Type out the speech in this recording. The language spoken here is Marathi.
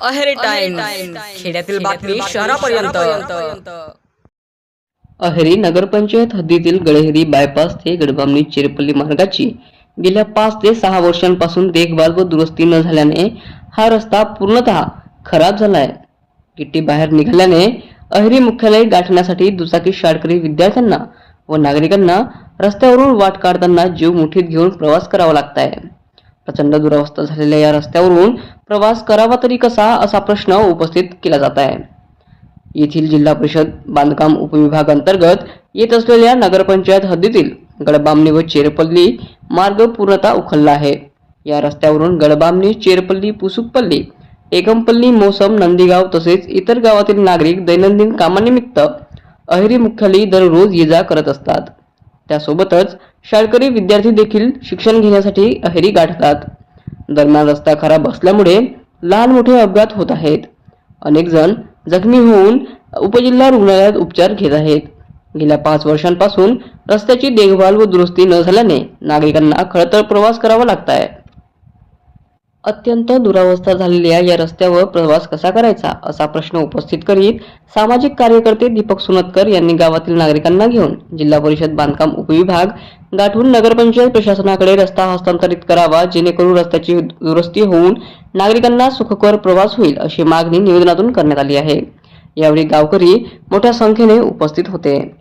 अहेरी टाइम खेड्यातील बातमी शहरापर्यंत. अहेरी नगरपंचायत हद्दीतील गळहेरी बायपास ते गडबामणी चिरपल्ली मार्गाची गेल्या पाच ते सहा वर्षांपासून देखभाल व दुरुस्ती न झाल्याने हा रस्ता पूर्णतः खराब झालाय. गिट्टी बाहेर निघाल्याने अहेरी मुख्यालय गाठण्यासाठी दुचाकी शाळकरी विद्यार्थ्यांना व नागरिकांना रस्त्यावरून वाट काढताना जीव मुठीत घेऊन प्रवास करावा लागताय. प्रचंड दुरावस्था झालेल्या या रस्त्यावरून प्रवास करावा तरी कसा असा प्रश्न उपस्थित केला जात आहे. येथील जिल्हा परिषद बांधकाम उपविभाग अंतर्गत येत असलेल्या नगरपंचायत हद्दीतील गडबामणी व चेरपल्ली मार्ग पूर्णतः उखलला आहे. या रस्त्यावरून गडबामणी चेरपल्ली पुसुकपल्ली एकमपल्ली मोसम नंदीगाव तसेच इतर गावातील नागरिक दैनंदिन कामानिमित्त अहिरी मुख्यालयी दररोज ये जा करत असतात. त्यासोबतच शाळकरी विद्यार्थी देखील शिक्षण घेण्यासाठी अहेरी गाठतात. दरम्यान रस्ता खराब असल्यामुळे लहान मोठे अपघात होत आहेत. अनेक जण जखमी होऊन उपजिल्हा रुग्णालयात उपचार घेत आहेत. गेल्या पाच वर्षांपासून रस्त्याची देखभाल व दुरुस्ती न झाल्याने नागरिकांना खडतर प्रवास करावा लागत आहे अत्यंत दुरावस्था झालेल्या या रस्त्यावर प्रवास कसा करायचा असा प्रश्न उपस्थित करीत सामाजिक कार्यकर्ते दीपक सुनतकर यांनी गावातील नागरिकांना घेऊन जिल्हा परिषद बांधकाम उपविभाग गाठून नगरपंचायत प्रशासनाकडे रस्ता हस्तांतरित करावा जेणेकरून रस्त्याची दुरुस्ती होऊन नागरिकांना सुखकर प्रवास होईल अशी मागणी निवेदनातून करण्यात आली आहे. यावेळी गावकरी मोठ्या संख्येने उपस्थित होते.